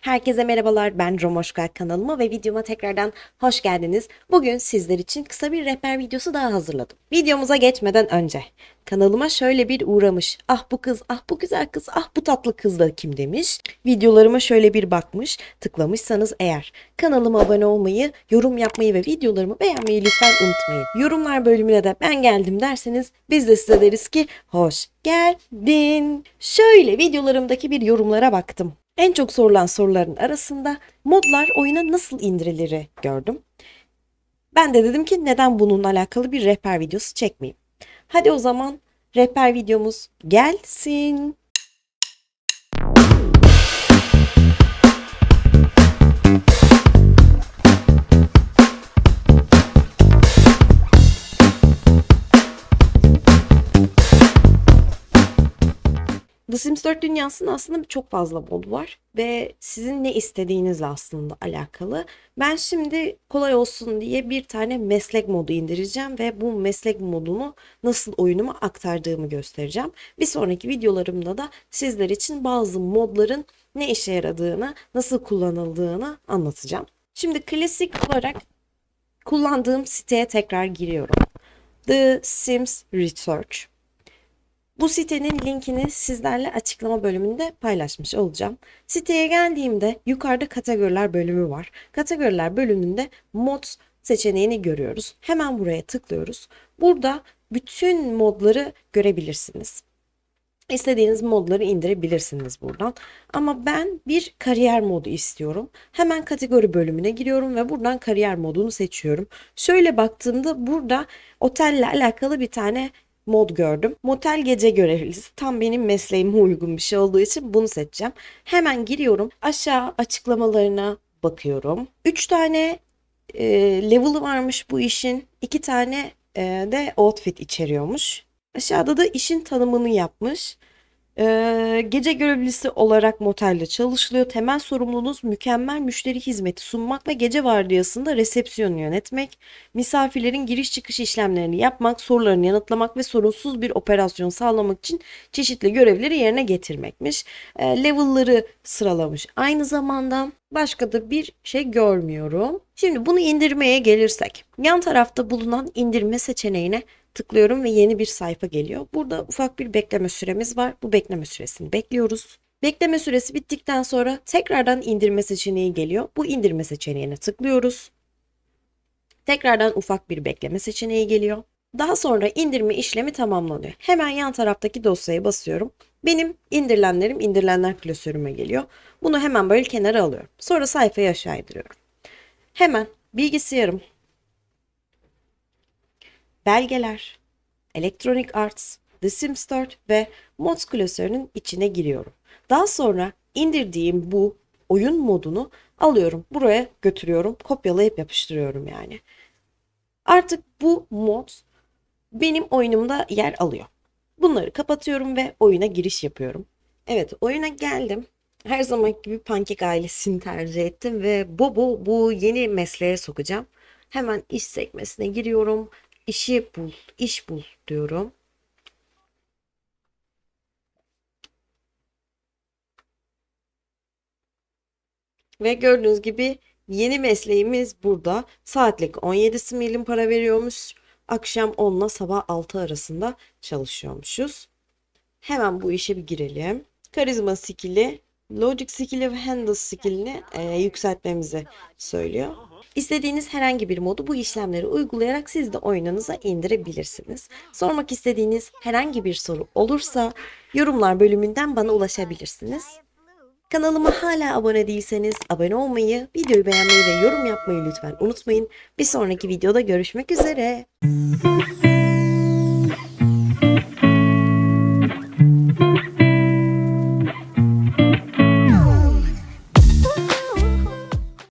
Herkese merhabalar. Ben Romoşka kanalıma ve videoma tekrardan hoş geldiniz. Bugün sizler için kısa bir rehber videosu daha hazırladım. Videomuza geçmeden önce kanalıma şöyle bir uğramış. Ah bu kız, ah bu güzel kız, ah bu tatlı kız da kim demiş. Videolarıma şöyle bir bakmış. Tıklamışsanız eğer kanalıma abone olmayı, yorum yapmayı ve videolarımı beğenmeyi lütfen unutmayın. Yorumlar bölümüne de ben geldim derseniz biz de size deriz ki hoş geldin. Şöyle videolarımdaki bir yorumlara baktım. En çok sorulan soruların arasında modlar oyuna nasıl indirilir gördüm. Ben de dedim ki neden bununla alakalı bir rehber videosu çekmeyeyim. Hadi o zaman rehber videomuz gelsin. The Sims 4 dünyasının aslında çok fazla modu var ve sizin ne istediğinizle aslında alakalı. Ben şimdi kolay olsun diye bir tane meslek modu indireceğim ve bu meslek modunu nasıl oyunuma aktardığımı göstereceğim. Bir sonraki videolarımda da sizler için bazı modların ne işe yaradığını, nasıl kullanıldığını anlatacağım. Şimdi klasik olarak kullandığım siteye tekrar giriyorum. The Sims Research. Bu sitenin linkini sizlerle açıklama bölümünde paylaşmış olacağım. Siteye geldiğimde yukarıda kategoriler bölümü var. Kategoriler bölümünde mods seçeneğini görüyoruz. Hemen buraya tıklıyoruz. Burada bütün modları görebilirsiniz. İstediğiniz modları indirebilirsiniz buradan. Ama ben bir kariyer modu istiyorum. Hemen kategori bölümüne giriyorum ve buradan kariyer modunu seçiyorum. Şöyle baktığımda burada otelle alakalı bir tane mod gördüm. Motel gece görevlisi tam benim mesleğime uygun bir şey olduğu için bunu seçeceğim. Hemen giriyorum. Aşağı açıklamalarına bakıyorum. 3 tane e, level'ı varmış bu işin. 2 tane e, de outfit içeriyormuş. Aşağıda da işin tanımını yapmış. Ee, gece görevlisi olarak motelde çalışılıyor. Temel sorumluluğunuz mükemmel müşteri hizmeti sunmak ve gece vardiyasında resepsiyonu yönetmek, misafirlerin giriş çıkış işlemlerini yapmak, sorularını yanıtlamak ve sorunsuz bir operasyon sağlamak için çeşitli görevleri yerine getirmekmiş. Ee, level'ları sıralamış. Aynı zamanda başka da bir şey görmüyorum. Şimdi bunu indirmeye gelirsek, yan tarafta bulunan indirme seçeneğine tıklıyorum ve yeni bir sayfa geliyor. Burada ufak bir bekleme süremiz var. Bu bekleme süresini bekliyoruz. Bekleme süresi bittikten sonra tekrardan indirme seçeneği geliyor. Bu indirme seçeneğine tıklıyoruz. Tekrardan ufak bir bekleme seçeneği geliyor. Daha sonra indirme işlemi tamamlanıyor. Hemen yan taraftaki dosyaya basıyorum. Benim indirilenlerim indirilenler klasörüme geliyor. Bunu hemen böyle kenara alıyorum. Sonra sayfayı aşağı indiriyorum. Hemen bilgisayarım, belgeler, Electronic Arts, The Sims 4 ve Mods klasörünün içine giriyorum. Daha sonra indirdiğim bu oyun modunu alıyorum. Buraya götürüyorum. Kopyalayıp yapıştırıyorum yani. Artık bu mod benim oyunumda yer alıyor. Bunları kapatıyorum ve oyuna giriş yapıyorum. Evet oyuna geldim. Her zaman gibi pankek ailesini tercih ettim ve Bobo bu yeni mesleğe sokacağım. Hemen iş sekmesine giriyorum işi bul, iş bul diyorum. Ve gördüğünüz gibi yeni mesleğimiz burada. Saatlik 17 milim para veriyormuş. Akşam 10 ile sabah 6 arasında çalışıyormuşuz. Hemen bu işe bir girelim. Karizma skill'i, logic skill'i ve handle skill'ini e, yükseltmemizi söylüyor. İstediğiniz herhangi bir modu bu işlemleri uygulayarak siz de oyununuza indirebilirsiniz. Sormak istediğiniz herhangi bir soru olursa yorumlar bölümünden bana ulaşabilirsiniz. Kanalıma hala abone değilseniz abone olmayı, videoyu beğenmeyi ve yorum yapmayı lütfen unutmayın. Bir sonraki videoda görüşmek üzere.